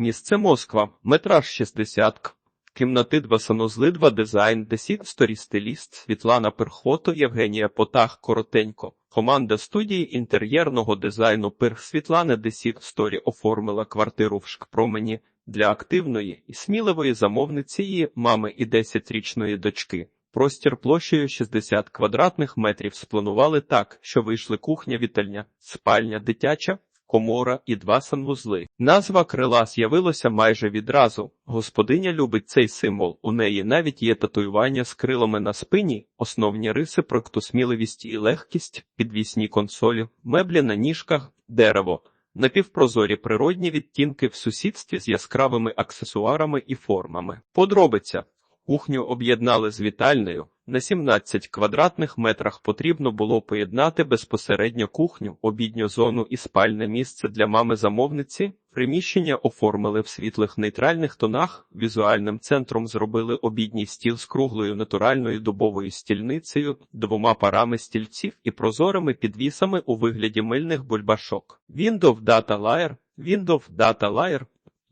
Місце Москва, метраж 60 к. Кімнати два санузли, два дизайн, десіт сторі стиліст, Світлана Перхото, Євгенія Потах, коротенько. Команда студії інтер'єрного дизайну Перх Світлани Десіт. Сторі оформила квартиру в Шкпромені для активної і сміливої замовниці її мами і 10-річної дочки. Простір площею 60 квадратних метрів. Спланували так, що вийшли кухня, вітальня, спальня, дитяча, комора і два санвузли. Назва крила з'явилася майже відразу. Господиня любить цей символ. У неї навіть є татуювання з крилами на спині, основні риси проекту сміливість і легкість, підвісні консолі, меблі на ніжках, дерево. Напівпрозорі природні відтінки в сусідстві з яскравими аксесуарами і формами. Подробиця. Кухню об'єднали з вітальною. На 17 квадратних метрах потрібно було поєднати безпосередньо кухню, обідню зону і спальне місце для мами-замовниці. Приміщення оформили в світлих нейтральних тонах. Візуальним центром зробили обідній стіл з круглою натуральною дубовою стільницею, двома парами стільців і прозорими підвісами у вигляді мильних бульбашок. Windows Data Layer, Windows Data Layer,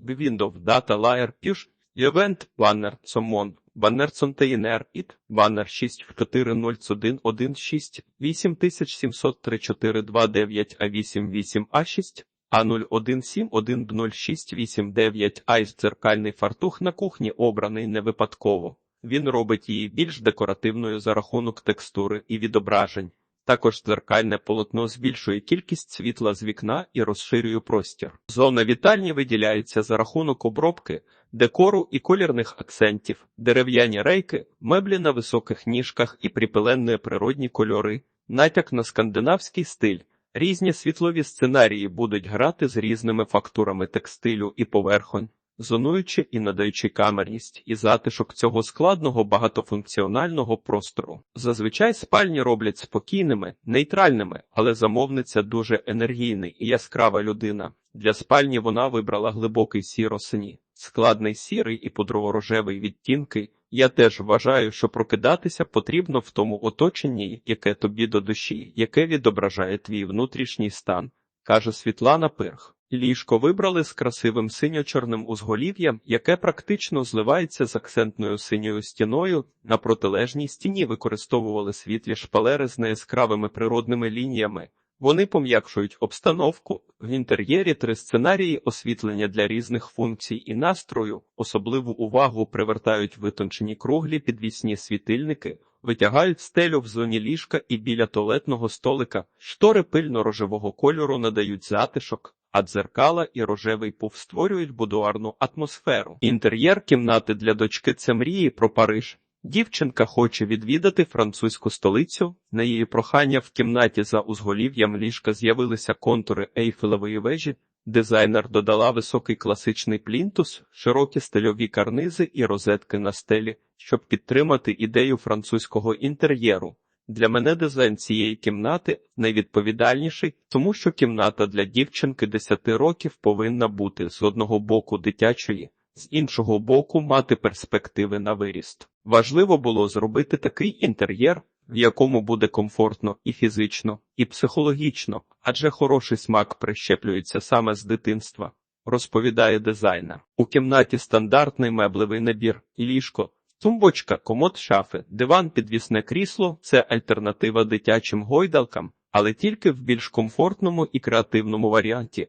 Windows Data Layer Push, Event Banner Summon, Баннер Контейнер ІТ, баннер 6 в 40116 87034229 А88 А6, А01710689 Айс дзеркальний фартух на кухні обраний не випадково. Він робить її більш декоративною за рахунок текстури і відображень. Також дзеркальне полотно збільшує кількість світла з вікна і розширює простір. Зона вітальні виділяється за рахунок обробки, декору і колірних акцентів, дерев'яні рейки, меблі на високих ніжках і припиленні природні кольори, натяк на скандинавський стиль. Різні світлові сценарії будуть грати з різними фактурами текстилю і поверхонь, зонуючи і надаючи камерність і затишок цього складного багатофункціонального простору. Зазвичай спальні роблять спокійними, нейтральними, але замовниця дуже енергійний і яскрава людина. Для спальні вона вибрала глибокий сіро-синій, складний сірий і пудрово-рожевий відтінки. Я теж вважаю, що прокидатися потрібно в тому оточенні, яке тобі до душі, яке відображає твій внутрішній стан, каже Світлана Пирх. Ліжко вибрали з красивим синьо-чорним узголів'ям, яке практично зливається з акцентною синьою стіною. На протилежній стіні використовували світлі шпалери з неяскравими природними лініями. Вони пом'якшують обстановку в інтер'єрі три сценарії освітлення для різних функцій і настрою. Особливу увагу привертають витончені круглі підвісні світильники, витягають стелю в зоні ліжка і біля туалетного столика. Штори пильно-рожевого кольору надають затишок. А дзеркала і рожевий пуф створюють будуарну атмосферу. Інтер'єр кімнати для дочки це мрії про Париж. Дівчинка хоче відвідати французьку столицю. На її прохання в кімнаті за узголів'ям ліжка з'явилися контури Ейфелевої вежі. Дизайнер додала високий класичний плінтус, широкі стильові карнизи і розетки на стелі, щоб підтримати ідею французького інтер'єру. Для мене дизайн цієї кімнати найвідповідальніший, тому що кімната для дівчинки 10 років повинна бути з одного боку дитячої, з іншого боку мати перспективи на виріст. Важливо було зробити такий інтер'єр, в якому буде комфортно і фізично, і психологічно, адже хороший смак прищеплюється саме з дитинства, розповідає дизайнер. У кімнаті стандартний меблевий набір, ліжко, тумбочка, комод шафи, диван, підвісне крісло це альтернатива дитячим гойдалкам, але тільки в більш комфортному і креативному варіанті.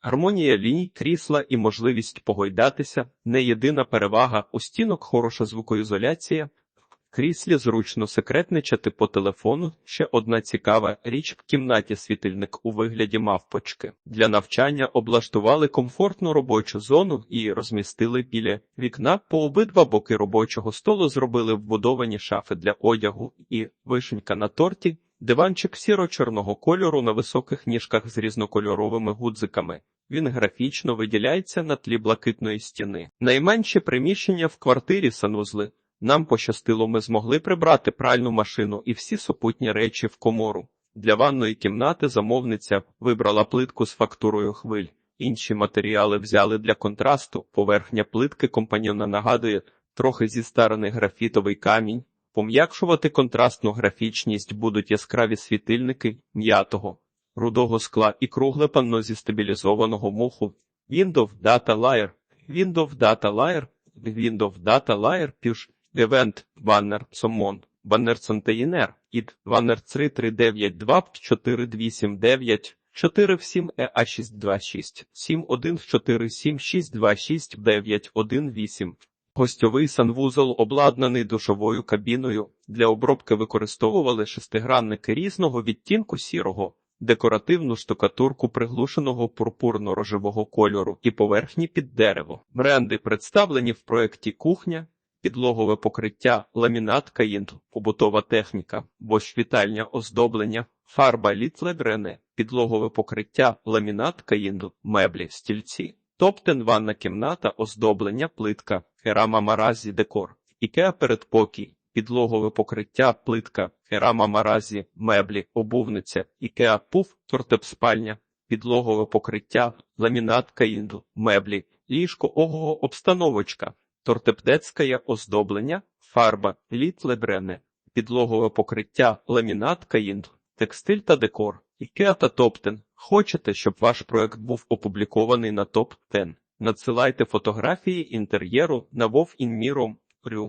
Гармонія ліній, крісла і можливість погойдатися не єдина перевага у стінок хороша звукоізоляція. Кріслі зручно секретничати по телефону. Ще одна цікава річ в кімнаті світильник у вигляді мавпочки. Для навчання облаштували комфортну робочу зону і розмістили біля вікна по обидва боки робочого столу. Зробили вбудовані шафи для одягу і вишенька на торті. Диванчик сіро-чорного кольору на високих ніжках з різнокольоровими гудзиками. Він графічно виділяється на тлі блакитної стіни. Найменші приміщення в квартирі санвузли. Нам пощастило, ми змогли прибрати пральну машину і всі супутні речі в комору. Для ванної кімнати замовниця вибрала плитку з фактурою хвиль. Інші матеріали взяли для контрасту. Поверхня плитки компаньона нагадує трохи зістарений графітовий камінь. Пом'якшувати контрастну графічність будуть яскраві світильники м'ятого, рудого скла і кругле панно зі стабілізованого муху. Windows Data Layer, Windows Data Layer, Windows Data Layer, Push, Event, Banner, Summon, Banner id, Banner 3392 489 47 EA 626 71 47626 918 Гостьовий санвузол обладнаний душовою кабіною. Для обробки використовували шестигранники різного відтінку сірого, декоративну штукатурку приглушеного пурпурно-рожевого кольору і поверхні під дерево. Бренди представлені в проєкті «Кухня», підлогове покриття, ламінат Каїнд, побутова техніка, бош вітальня оздоблення, фарба літлебрене, підлогове покриття, ламінат Каїнд, меблі, стільці. Топтен ванна кімната, оздоблення, плитка, керама маразі, декор, ікеа передпокій, підлогове покриття, плитка, керама маразі, меблі, обувниця, ікеа пуф, тортепспальня, підлогове покриття, ламінат каїндл, меблі, ліжко ого обстановочка, тортепдецьке оздоблення, фарба, літ лебрене, підлогове покриття, ламінат каїнт, текстиль та декор, ікеа та топтен. Хочете, щоб ваш проект був опублікований на топ 10 Надсилайте фотографії інтер'єру на вовінміром.рю.